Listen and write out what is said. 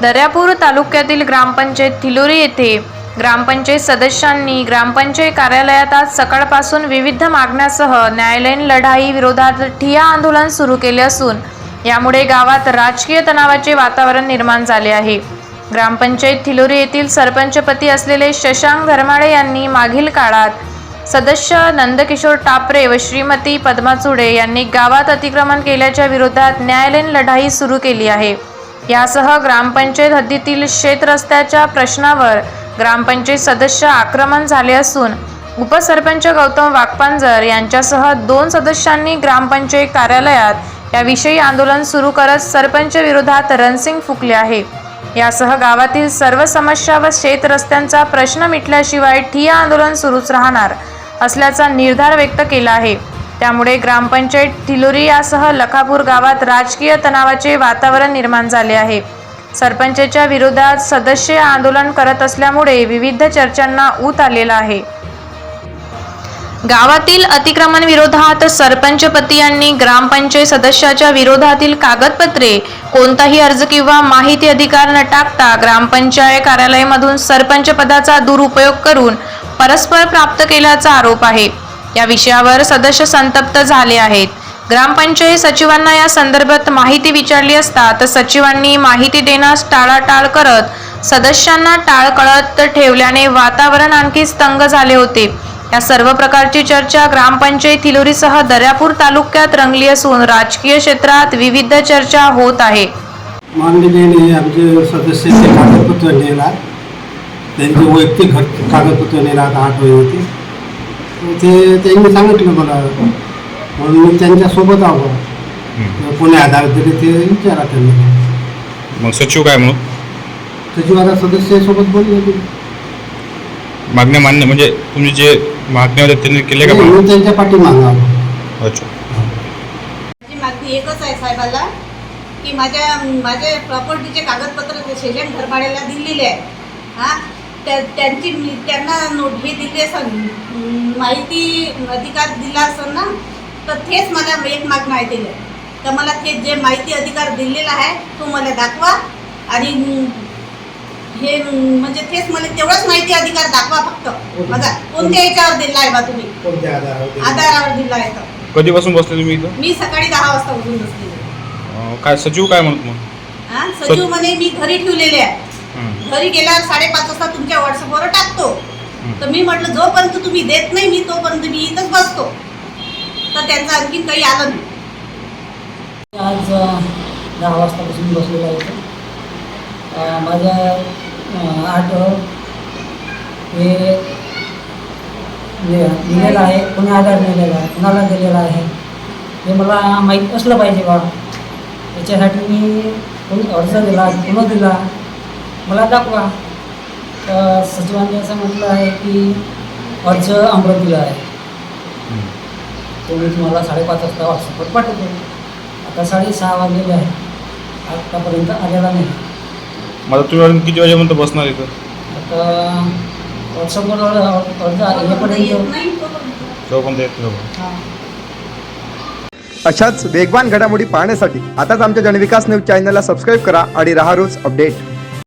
दर्यापूर तालुक्यातील ग्रामपंचायत थिलोरी येथे ग्रामपंचायत सदस्यांनी ग्रामपंचायत कार्यालयात आज सकाळपासून विविध मागण्यासह न्यायालयीन लढाई विरोधात ठिया आंदोलन सुरू केले असून यामुळे गावात राजकीय तणावाचे वातावरण निर्माण झाले आहे. ग्रामपंचायत थिलोरी येथील सरपंचपती असलेले शशांक धर्माळे यांनी मागील काळात सदस्य नंदकिशोर टापरे व श्रीमती पद्मा चुडे यांनी गावात अतिक्रमण केल्याच्या विरोधात न्यायालयीन लढाई सुरू केली आहे. यासह ग्रामपंचायत हद्दीतील शेतरस्त्याच्या प्रश्नावर ग्रामपंचायत सदस्य आक्रमण झाले असून उपसरपंच गौतम वाकपांजर यांच्यासह दोन सदस्यांनी ग्रामपंचायत कार्यालयात याविषयी आंदोलन सुरू करत सरपंच विरोधात रणसिंग फुकले आहे. यासह गावातील सर्व समस्या व शेतरस्त्यांचा प्रश्न मिटल्याशिवाय ठिया आंदोलन सुरूच राहणार असल्याचा निर्धार व्यक्त केला आहे. त्यामुळे ग्रामपंचायत ठिलोरी यासह लखापूर गावात राजकीय तणावाचे वातावरण निर्माण झाले आहे. सरपंचच्या विरोधात सदस्य आंदोलन करत असल्यामुळे विविध चर्चांना ऊत आलेला आहे. गावातील अतिक्रमण विरोधात सरपंचपती यांनी ग्रामपंचायत सदस्याच्या विरोधातील कागदपत्रे कोणताही अर्ज किंवा माहिती अधिकार न टाकता ग्रामपंचायत कार्यालयामधून सरपंच पदाचा दुरुपयोग करून परस्पर प्राप्त केल्याचा आरोप आहे. या विषयावर सदस्य संतप्त झाले आहेत. ग्रामपंचायत सचिवांना या संदर्भात माहिती विचारली असता तर सचिवांनी माहिती देण्यास टाळाटाळ करत सदस्यांना टाळकळत ठेवल्याने वातावरण आणखी स्तंग झाले होते. या सर्व प्रकारची चर्चा ग्रामपंचायत थिलोरीसह दर्यापूर तालुक्यात रंगली असून राजकीय क्षेत्रात विविध चर्चा होत आहे. माननीय आमचे सदस्याचे कागदपत्र नेला त्यांचे वैयक्तिक कागदपत्र नेला आता आठ ते त्यांनी सांगितलं मला म्हणून मी त्यांच्यासोबत आहो कोणी आधार दिले ते विचारा त्यांनी. मग सचिव काय म्हणून? सचिवाला सदस्यासोबत बोलले मागण्या मान्य म्हणजे तुम्ही जे मागण्या होत्या त्यांनी केले का मान्य? मी त्यांच्या पाठीमागं आलो. अच्छा. माझी मागणी एकच आहे साहेबाला की माझ्या माझे प्रॉपर्टीचे कागदपत्र ते शेजन घरभाड्याला दिलेले आहे हां त्यांची त्यांना नोट हे दिले असेल अं, माहिती अधिकार दिला असेल ना तर तेच मला एक मागणं आहे त्याला तर मला ते जे माहिती अधिकार दिलेला आहे तो मला दाखवा आणि हे म्हणजे तेच मला तेवढाच माहिती अधिकार दाखवा फक्त. बघा कोणत्या याच्यावर दिला आहे बा तुम्ही? कोणत्या आधारावर दिले? दिला आहे तर कधीपासून बसले तुम्ही इथं? मी सकाळी दहा वाजता उठून बसलेले. अं, काय सचिव काय म्हणत मग? हा सचिव म्हणे मी घरी ठेवलेले आहे. घरी गेल्यावर साडेपाच वाजता तुमच्या व्हॉट्सअपवर टाकतो. तर मी म्हटलं जोपर्यंत तुम्ही देत नाही मी तोपर्यंत मी इथंच बसतो. तर त्यांचं आणखीन काही आलं नाही. आज दहा वाजतापासून बसलेलो माझ्या अ, आठ हे दिलेलं आहे कोणी आधार दिलेला आहे कुणाला दिलेला आहे हे मला माहीत असलं पाहिजे बा. त्याच्यासाठी मी कोणी अर्ज दिला कुणं दिला मला दाखवा. तर सचिवांनी असं म्हटलं आहे की अर्ज अमरावतीला आहे. तो मी तुम्हाला साडेपाच वाजता व्हॉट्सअपवर पाठवतो. आता साडेसहा वाजलेले आहे आत्तापर्यंत आलेला नाही. मला तुम्ही अजून किती वाजेपर्यंत बसणार इथं? आता व्हॉट्सअपवर अर्ज येत येईपर्यंत नाही जोपर्यंत येत नाही. अशाच वेगवान घडामोडी पाहण्यासाठी आताच आमच्या जनविकास न्यूज चॅनलला सबस्क्राईब करा आणि राहा रोज अपडेट.